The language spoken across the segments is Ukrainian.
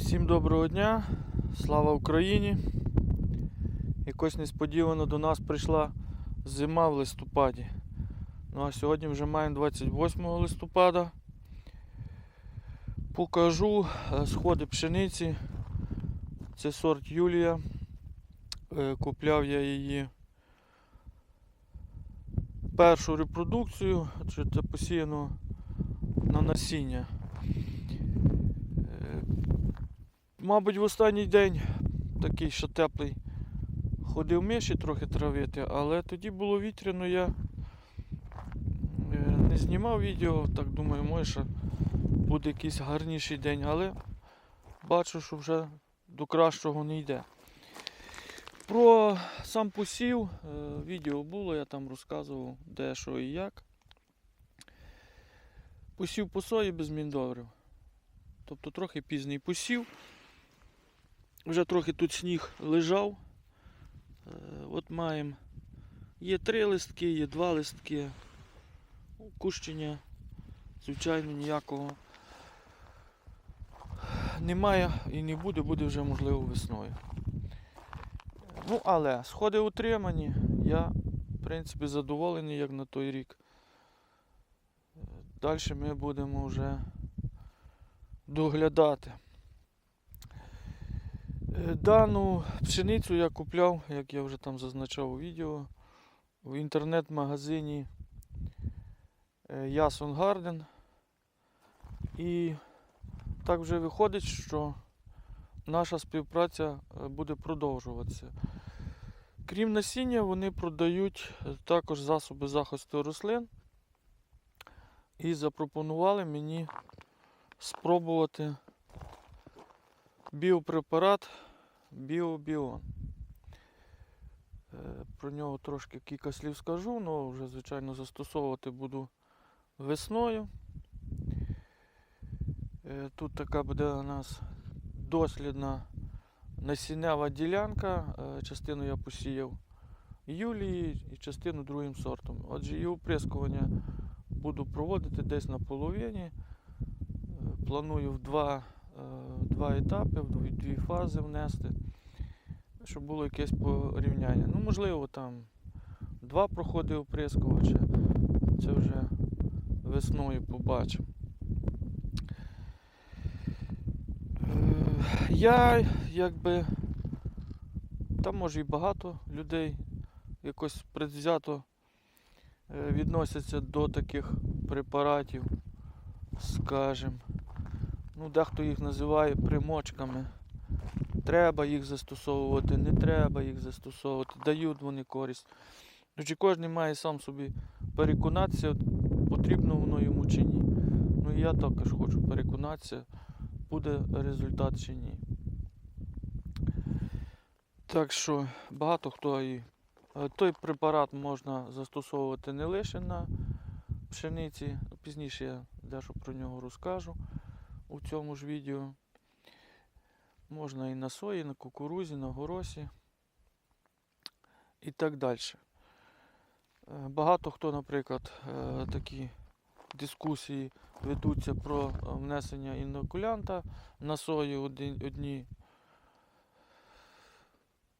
Всім доброго дня, слава Україні. Якось несподівано до нас прийшла зима в листопаді. Ну а сьогодні вже маємо 28 листопада. Покажу е, сходи пшениці. Це сорт Юлія. Е, Купляв я її першу репродукцію, адже це посіяно на насіння. Е, Мабуть, в останній день такий ще теплий ходив миші трохи травити, але тоді було вітряно, я е, не знімав відео, так думаю, може буде якийсь гарніший день, але бачу, що вже до кращого не йде. Про сам посів е, відео було, я там розказував де, що і як. Посів по сої без міндобрив. Тобто трохи пізній посів. Вже трохи тут сніг лежав. Е, От маємо. Є три листки, є два листки. Кущення, звичайно, ніякого немає і не буде, буде вже можливо весною. Ну, але сходи утримані, я, в принципі, задоволений, як на той рік. Далі ми будемо вже доглядати. Дану пшеницю я купляв, як я вже там зазначав у відео, в інтернет-магазині е, Ясон Гарден. І так вже виходить, що наша співпраця е, буде продовжуватися. Крім насіння, вони продають е, також засоби захисту рослин і запропонували мені спробувати біопрепарат Біобіон. Е, Про нього трошки кілька слів скажу, але вже, звичайно, застосовувати буду весною. Е, Тут така буде у нас дослідна насіннева ділянка. Е, Частину я посіяв Юлії і частину другим сортом. Отже, її оприскування буду проводити десь на половині. Планую в два, два етапи, в дві, фази внести, щоб було якесь порівняння. Ну, можливо, там два проходи оприскувача. Це вже весною побачимо. Е, Я якби там може і багато людей якось предвзято е, відносяться до таких препаратів, скажем. Ну, дехто їх називає примочками. Треба їх застосовувати, не треба їх застосовувати, дають вони користь. Ну, чи кожен має сам собі переконатися, потрібно воно йому чи ні. Ну і я також хочу переконатися, буде результат чи ні. Так що багато хто і е, той препарат можна застосовувати не лише на пшениці. Пізніше я дещо про нього розкажу у цьому ж відео. Можна і на сої, на кукурузі, на горосі і так далі. Е, Багато хто, наприклад, е, такі дискусії ведуться про е, внесення інокулянта на сою одні.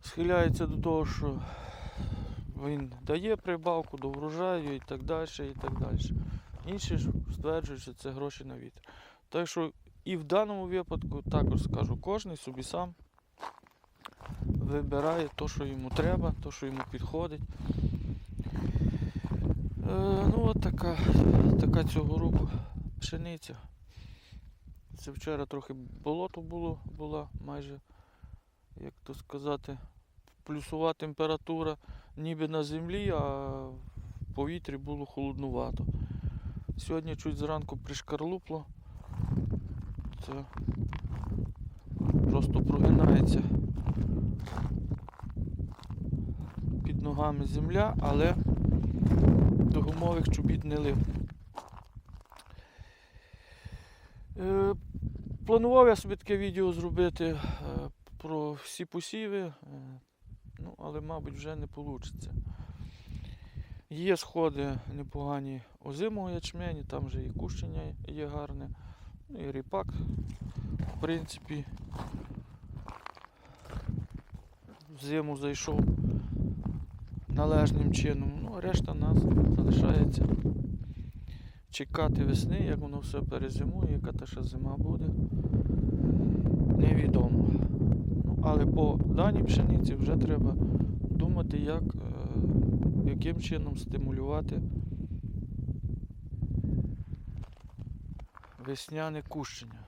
Схиляються до того, що він дає прибавку до врожаю і так далі. і так далі. Інші ж стверджують, що це гроші на вітер. Так що і в даному випадку також скажу, кожен собі сам вибирає те, що йому треба, те, що йому підходить. Е, ну от така, така цього року пшениця. Це вчора трохи болото було, була майже, як то сказати, плюсова температура ніби на землі, а в повітрі було холоднувато. Сьогодні чуть зранку пришкарлупло. Це просто прогинається під ногами земля, але до гумових чобіт не лип. Е, планував я собі таке відео зробити е, про всі посіви, е, ну, але, мабуть, вже не вийде. Є сходи непогані озимого ячмені, там вже і кущення є гарне. Ну і ріпак, в принципі, в зиму зайшов належним чином. Ну, а решта нас залишається чекати весни, як воно все перезимує, яка та ще зима буде. Невідомо. Ну, але по даній пшениці вже треба думати, як, е, яким чином стимулювати весняне кущення.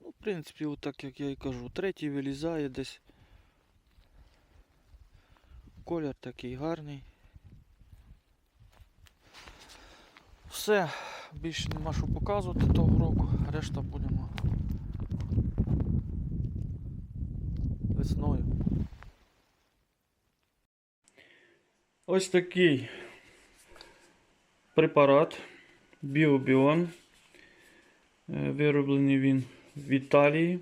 Ну, в принципі, отак як я і кажу, третій вилізає десь. Колір такий гарний. Все, більше нема що показувати того року, решта будемо весною. Ось такий препарат Біобіон. Е, Вироблений він в Італії.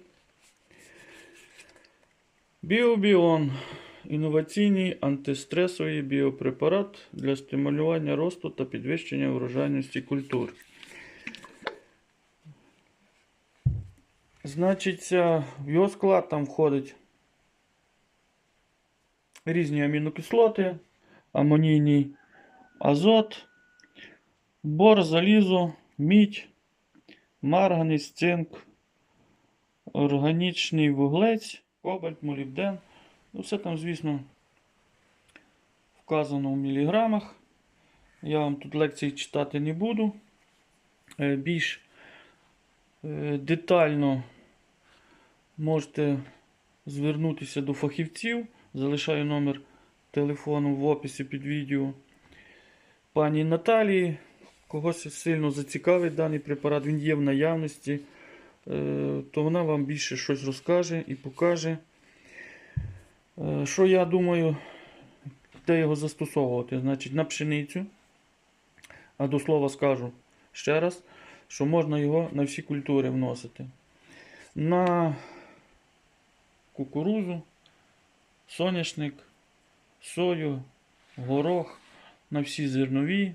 Біобіон інноваційний антистресовий біопрепарат для стимулювання росту та підвищення врожайності культур. Значить, в його склад там входить різні амінокислоти, амонійний азот, бор, залізо, мідь, марганець, цинк, органічний вуглець, кобальт, молібден. Все там, звісно, вказано в міліграмах. Я вам тут лекцій читати не буду. Е, Більш е, детально можете звернутися до фахівців. Залишаю номер телефону в описі під відео. Пані Наталії. Когось сильно зацікавить даний препарат, він є в наявності, е, то вона вам більше щось розкаже і покаже. Е, Що я думаю, де його застосовувати? Значить, на пшеницю. А до слова скажу ще раз, що можна його на всі культури вносити. На кукурузу, соняшник, сою, горох, на всі зернові.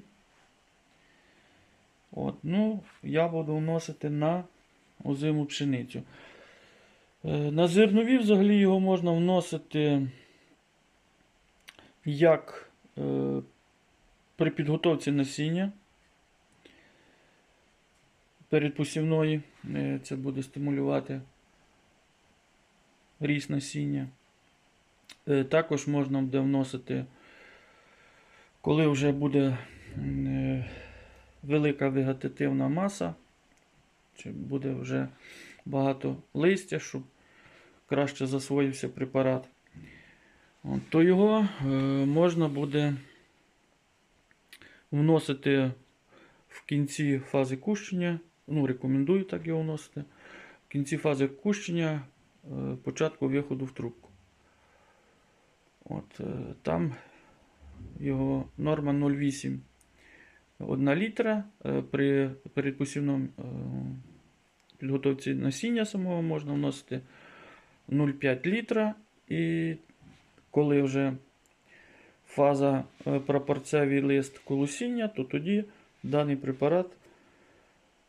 От, ну, я буду вносити на озиму пшеницю. Е, На зернові взагалі його можна вносити як е, при підготовці насіння передпосівної. Е, Це буде стимулювати ріст насіння. Також можна буде вносити, коли вже буде велика вегетативна маса, чи буде вже багато листя, щоб краще засвоївся препарат, то його е, можна буде вносити в кінці фази кущення. Ну, рекомендую так його вносити. В кінці фази кущення, е, початку виходу в трубку. От, е, там його норма 0,8 1 літра. При передпосівному підготовці насіння самого можна вносити 0,5 літра. І коли вже фаза е, прапорцевий лист колосіння, то тоді даний препарат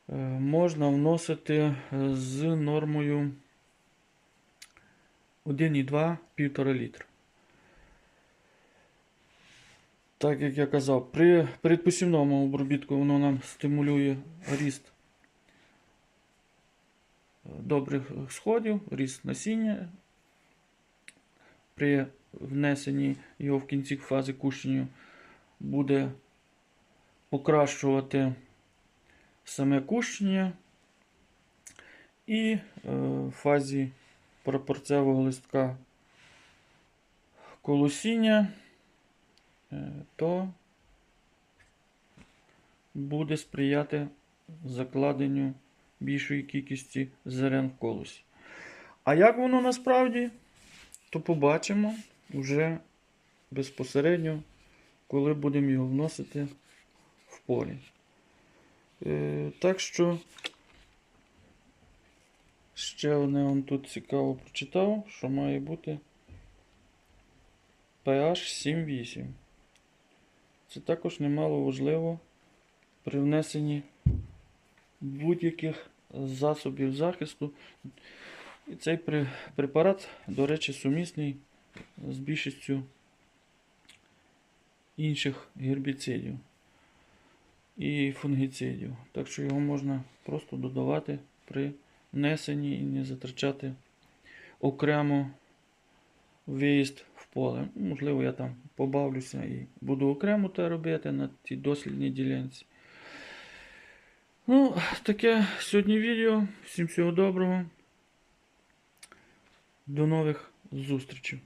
е, можна вносити е, з нормою 1,2-1,5 літра. Так як я казав, при передпосівному обробітку воно нам стимулює ріст добрих сходів, ріст насіння. При внесенні його в кінці фази кущення буде покращувати саме кущення. І е, в фазі пропорцевого листка колосіння, е, то буде сприяти закладенню більшої кількості зерен в колосі. А як воно насправді, то побачимо вже безпосередньо, коли будемо його вносити в полі. Е, так що Ще одне он тут цікаво прочитав, що має бути pH 7-8. Це також немало важливо при внесенні будь-яких засобів захисту. І цей препарат, до речі, сумісний з більшістю інших гербіцидів і фунгіцидів. Так що його можна просто додавати при внесенні і не затрачати окремо виїзд в поле. Можливо, я там побавлюся і буду окремо те робити на тій дослідній ділянці. Ну, таке сьогодні відео. Всім всього доброго. До нових зустрічей.